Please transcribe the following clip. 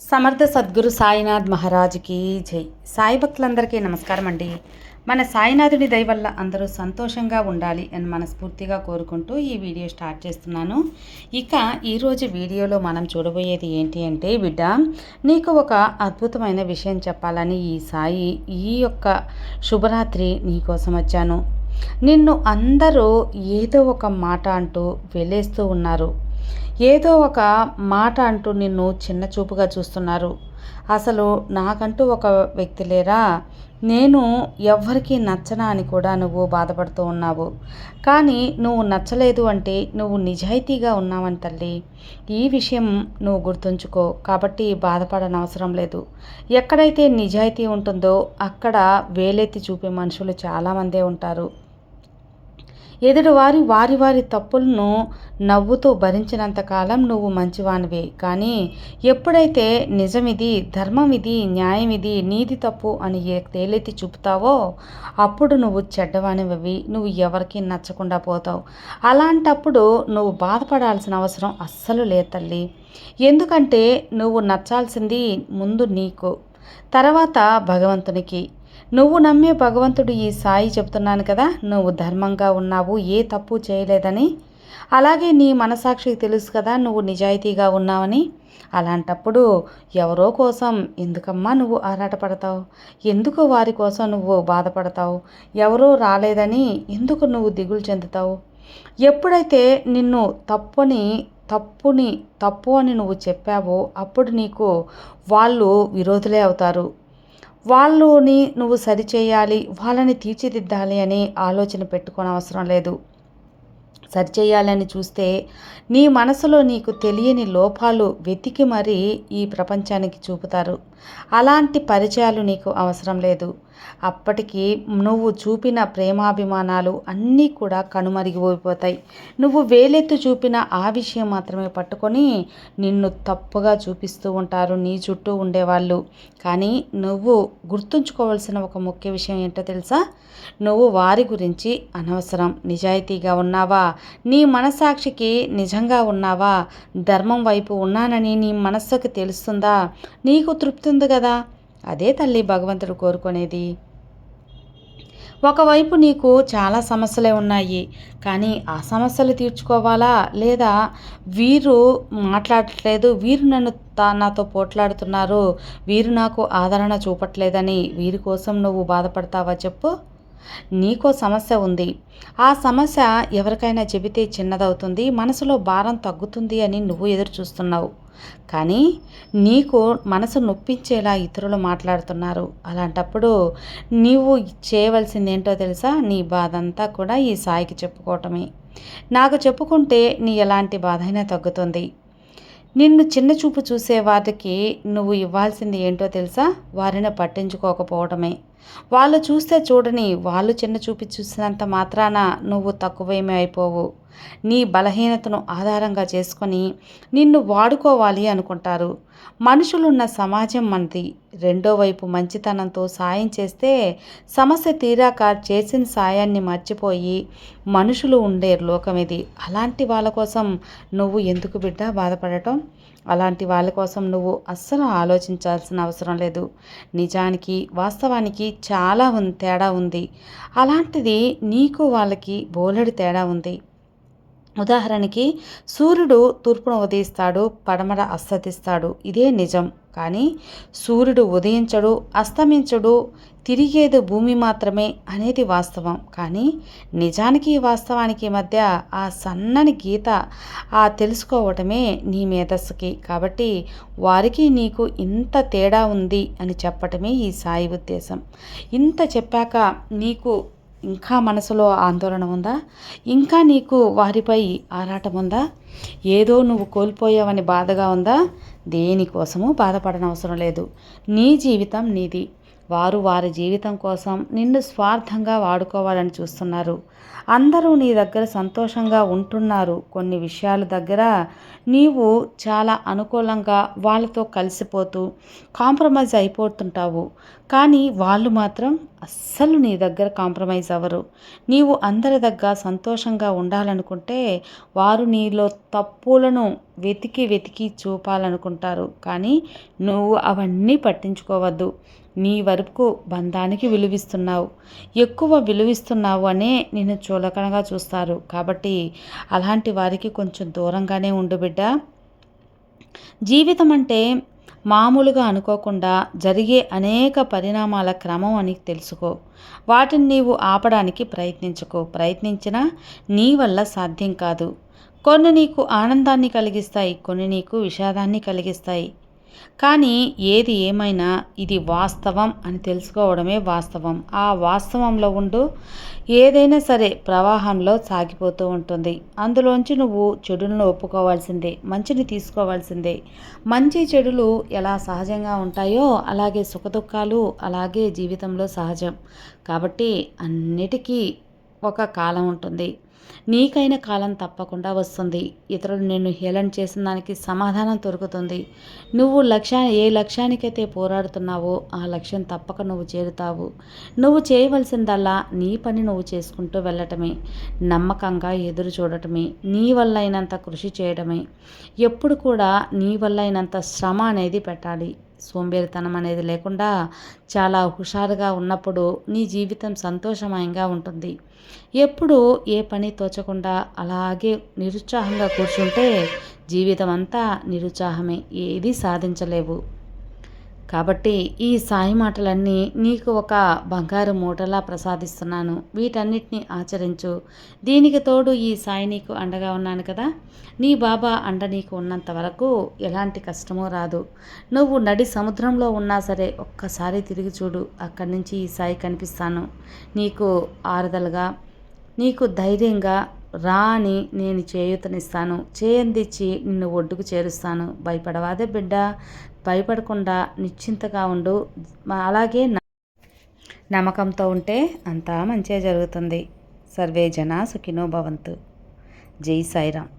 సమర్థ సద్గురు సాయినాథ్ మహారాజ్కి జై. సాయి భక్తులందరికీ నమస్కారం అండి. మన సాయినాథుని దయ వల్ల అందరూ సంతోషంగా ఉండాలి అని మనస్ఫూర్తిగా కోరుకుంటూ ఈ వీడియో స్టార్ట్ చేస్తున్నాను. ఇక ఈరోజు వీడియోలో మనం చూడబోయేది ఏంటి అంటే బిడ్డ నీకు ఒక అద్భుతమైన విషయం చెప్పాలని ఈ సాయి ఈ యొక్క శుభరాత్రి నీకోసం వచ్చాను. నిన్ను అందరూ ఏదో ఒక మాట అంటూ వెళ్ళేస్తూ ఉన్నారు. ఏదో ఒక మాట అంటూ నిన్ను చిన్న చూపుగా చూస్తున్నారు. అసలు నాకంటూ ఒక వ్యక్తి లేరా? నేను ఎవ్వరికీ నచ్చనా అని కూడా నువ్వు బాధపడుతూ ఉన్నావు. కానీ నువ్వు నచ్చలేదు అంటే నువ్వు నిజాయితీగా ఉన్నావని తల్లి. ఈ విషయం నువ్వు గుర్తుంచుకో. కాబట్టి బాధపడనవసరం లేదు. ఎక్కడైతే నిజాయితీ ఉంటుందో అక్కడ వేలెత్తి చూపే మనుషులు చాలామందే ఉంటారు. ఎదుటివారి వారి వారి తప్పులను నవ్వుతూ భరించినంతకాలం నువ్వు మంచివానివే. కానీ ఎప్పుడైతే నిజమిది ధర్మం ఇది న్యాయం ఇది నీది తప్పు అని ఏ- తేలెత్తి చూపుతావో అప్పుడు నువ్వు చెడ్డవానివి. నువ్వు ఎవరికి నచ్చకుండా పోతావు. అలాంటప్పుడు నువ్వు బాధపడాల్సిన అవసరం అస్సలు లేదు తల్లి. ఎందుకంటే నువ్వు నచ్చాల్సింది ముందు నీకు తర్వాత భగవంతునికి. నువ్వు నమ్మే భగవంతుడు ఈ సాయి చెప్తున్నాను కదా నువ్వు ధర్మంగా ఉన్నావు ఏ తప్పు చేయలేదని. అలాగే నీ మనసాక్షికి తెలుసు కదా నువ్వు నిజాయితీగా ఉన్నావని. అలాంటప్పుడు ఎవరో కోసం ఎందుకమ్మా నువ్వు ఆరాటపడతావు? ఎందుకు వారి కోసం నువ్వు బాధపడతావు? ఎవరో రాలేదని ఎందుకు నువ్వు దిగులు చెందుతావు? ఎప్పుడైతే నిన్ను తప్పుని తప్పుని తప్పు అని నువ్వు చెప్పావో అప్పుడు నీకు వాళ్ళు విరోధులే అవుతారు. వాళ్ళని నువ్వు సరిచేయాలి వాళ్ళని తీర్చిదిద్దాలి అని ఆలోచన పెట్టుకోని అవసరం లేదు. సరిచేయాలని చూస్తే నీ మనసులో నీకు తెలియని లోపాలు వెతికి మరీ ఈ ప్రపంచానికి చూపుతారు. అలాంటి పరిచయాలు నీకు అవసరం లేదు. అప్పటికి నువ్వు చూపిన ప్రేమాభిమానాలు అన్నీ కూడా కనుమరిగిపోయిపోతాయి నువ్వు వేలెత్తు చూపిన ఆ విషయం మాత్రమే పట్టుకొని నిన్ను తప్పుగా చూపిస్తూ ఉంటారు నీ చుట్టూ ఉండేవాళ్ళు. కానీ నువ్వు గుర్తుంచుకోవాల్సిన ఒక ముఖ్య విషయం ఏంటో తెలుసా? నువ్వు వారి గురించి అనవసరం. నిజాయితీగా ఉన్నావా? నీ మనసాక్షికి నిజంగా ఉన్నావా? ధర్మం వైపు ఉన్నానని నీ మనస్సుకు తెలుస్తుందా? నీకు తృప్తి ఉంది కదా? అదే తల్లి భగవంతుడు కోరుకునేది. ఒకవైపు నీకు చాలా సమస్యలే ఉన్నాయి కానీ ఆ సమస్యలు తీర్చుకోవాలా? లేదా వీరు మాట్లాడట్లేదు వీరు నన్ను తా నాతో పోట్లాడుతున్నారు వీరు నాకు ఆదరణ చూపట్లేదని వీరి కోసం నువ్వు బాధపడతావా చెప్పు. నీకో సమస్య ఉంది. ఆ సమస్య ఎవరికైనా చెబితే చిన్నదవుతుంది మనసులో భారం తగ్గుతుంది అని నువ్వు ఎదురు చూస్తున్నావు కానీ నీకు మనసు నొప్పించేలా ఇతరులు మాట్లాడుతున్నారు. అలాంటప్పుడు నీవు చేయవలసింది ఏంటో తెలుసా? నీ బాధ అంతా కూడా ఈ సాయికి చెప్పుకోవటమే. నాకు చెప్పుకుంటే నీ ఎలాంటి బాధ అయినా తగ్గుతుంది. నిన్ను చిన్న చూపు చూసే వారికి నువ్వు ఇవ్వాల్సింది ఏంటో తెలుసా? వారిని పట్టించుకోకపోవడమే. వాళ్ళు చూస్తే చూడని వాళ్ళు చిన్న చూపి చూసినంత మాత్రాన నువ్వు తక్కువేమీ అయిపోవు. నీ బలహీనతను ఆధారంగా చేసుకొని నిన్ను వాడుకోవాలి అనుకుంటారు. మనుషులున్న సమాజం మనది. రెండో వైపు మంచితనంతో సాయం చేస్తే సమస్య తీరాక చేసిన సాయాన్ని మర్చిపోయి మనుషులు ఉండే లోకం ఇది. అలాంటి వాళ్ళ కోసం నువ్వు ఎందుకు బిడ్డ బాధపడటం? అలాంటి వాళ్ళ కోసం నువ్వు అస్సలు ఆలోచించాల్సిన అవసరం లేదు. నిజానికి వాస్తవానికి చాలా తేడా ఉంది. అలాంటిది నీకు వాళ్ళకి బోలెడు తేడా ఉంది. ఉదాహరణకి సూర్యుడు తూర్పున ఉదయిస్తాడు పడమర అస్తదిస్తాడు ఇదే నిజం. కానీ సూర్యుడు ఉదయించడు అస్తమించడు తిరిగేది భూమి మాత్రమే అనేది వాస్తవం. కానీ నిజానికి వాస్తవానికి మధ్య ఆ సన్నని గీత ఆ తెలుసుకోవటమే నీ మేధస్సుకి. కాబట్టి వారికి నీకు ఇంత తేడా ఉంది అని చెప్పటమే ఈ సాయి ఉద్దేశం. ఇంత చెప్పాక నీకు ఇంకా మనసులో ఆందోళన ఉందా? ఇంకా నీకు వారిపై ఆరాటం ఉందా? ఏదో నువ్వు కోల్పోయావని బాధగా ఉందా? దేనికోసము బాధపడనవసరం లేదు. నీ జీవితం నీది. వారు వారి జీవితం కోసం నిన్ను స్వార్థంగా వాడుకోవాలని చూస్తున్నారు. అందరూ నీ దగ్గర సంతోషంగా ఉంటున్నారు. కొన్ని విషయాల దగ్గర నీవు చాలా అనుకూలంగా వాళ్ళతో కలిసిపోతూ కాంప్రమైజ్ అయిపోతుంటావు. కానీ వాళ్ళు మాత్రం అస్సలు నీ దగ్గర కాంప్రమైజ్ అవ్వరు. నీవు అందరి దగ్గర సంతోషంగా ఉండాలనుకుంటే వారు నీలో తప్పులను వెతికి వెతికి చూపాలనుకుంటారు. కానీ నువ్వు అవన్నీ పట్టించుకోవద్దు. నీ వరకు బంధానికి విలువిస్తున్నావు. ఎక్కువ విలువిస్తున్నావు అనే నిన్ను చులకనగా చూస్తారు. కాబట్టి అలాంటి వారికి కొంచెం దూరంగానే ఉండు బిడ్డ. జీవితం అంటే మామూలుగా అనుకోకుండా జరిగే అనేక పరిణామాల క్రమం అని తెలుసుకో. వాటిని నీవు ఆపడానికి ప్రయత్నించుకో. ప్రయత్నించినా నీ వల్ల సాధ్యం కాదు. కొన్ని నీకు ఆనందాన్ని కలిగిస్తాయి కొన్ని నీకు విషాదాన్ని కలిగిస్తాయి. కానీ ఏది ఏమైనా ఇది వాస్తవం అని తెలుసుకోవడమే వాస్తవం. ఆ వాస్తవంలో ఉండు ఏదైనా సరే ప్రవాహంలో సాగిపోతూ ఉంటుంది. అందులోంచి నువ్వు చెడులను ఒప్పుకోవాల్సిందే మంచిని తీసుకోవాల్సిందే. మంచి చెడులు ఎలా సహజంగా ఉంటాయో అలాగే సుఖదుఖాలు అలాగే జీవితంలో సహజం. కాబట్టి అన్నిటికీ ఒక కాలం ఉంటుంది. నీకైన కాలం తప్పకుండా వస్తుంది. ఇతరులు నిన్ను హేళన చేసిన దానికి సమాధానం దొరుకుతుంది. నువ్వు లక్ష్యా ఏ లక్ష్యానికైతే పోరాడుతున్నావో ఆ లక్ష్యం తప్పక నువ్వు చేరుతావు. నువ్వు చేయవలసిందల్లా నీ పని నువ్వు చేసుకుంటూ వెళ్ళటమే. నమ్మకంగా ఎదురు చూడటమే. నీ వల్ల అయినంత కృషి చేయడమే. ఎప్పుడు కూడా నీ వల్ల అయినంత శ్రమ అనేది పెట్టాలి. సోంబేరితనం అనేది లేకుండా చాలా హుషారుగా ఉన్నప్పుడు నీ జీవితం సంతోషమయంగా ఉంటుంది. ఎప్పుడు ఏ పని తోచకుండా అలాగే నిరుత్సాహంగా కూర్చుంటే జీవితం అంతా నిరుత్సాహమే. ఏది సాధించలేవు. కాబట్టి ఈ సాయి మాటలన్నీ నీకు ఒక బంగారు మూటలా ప్రసాదిస్తున్నాను. వీటన్నిటిని ఆచరించు. దీనికి తోడు ఈ సాయి నీకు అండగా ఉన్నాను కదా. నీ బాబా అండ నీకు ఉన్నంత వరకు ఎలాంటి కష్టమూ రాదు. నువ్వు నడి సముద్రంలో ఉన్నా సరే ఒక్కసారి తిరిగి చూడు. అక్కడి నుంచి ఈ సాయి కనిపిస్తాను. నీకు ఆరుదలుగా నీకు ధైర్యంగా రాని నేను చేయూతనిస్తాను. చేయందిచ్చి నిన్ను ఒడ్డుకు చేరుస్తాను. భయపడవాదే బిడ్డ. భయపడకుండా నిశ్చింతగా ఉండు. అలాగే నమ్మకంతో ఉంటే అంతా మంచిగా జరుగుతుంది. సర్వే జన సుఖినో భవంతు. జై సాయిరామ్.